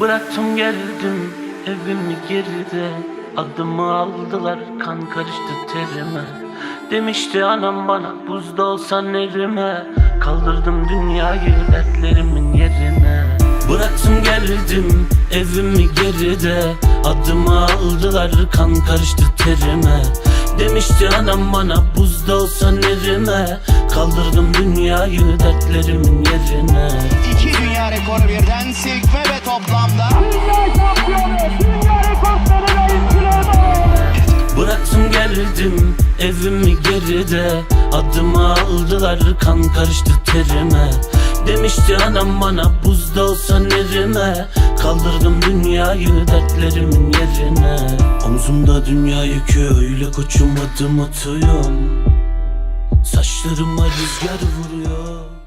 Bıraktım geldim evimi geride. Adımı aldılar kan karıştı terime. Demişti anam bana buzda olsan erime Kaldırdım dünyayı dertlerimin yerine. Bıraktım geldim evimi geride. Adımı aldılar kan karıştı terime. Demişti anam bana buzda olsan erime Kaldırdım dünyayı dertlerimin yerine. İki dünya rekoru birden silkme ve Geldim evimi geride. Adımı aldılar kan karıştı terime. Demişti anam bana buzda olsan erime Kaldırdım dünyayı dertlerimin yerine. Omzumda dünya yükü öyle koçum adım atıyorum. Saçlarıma rüzgar vuruyor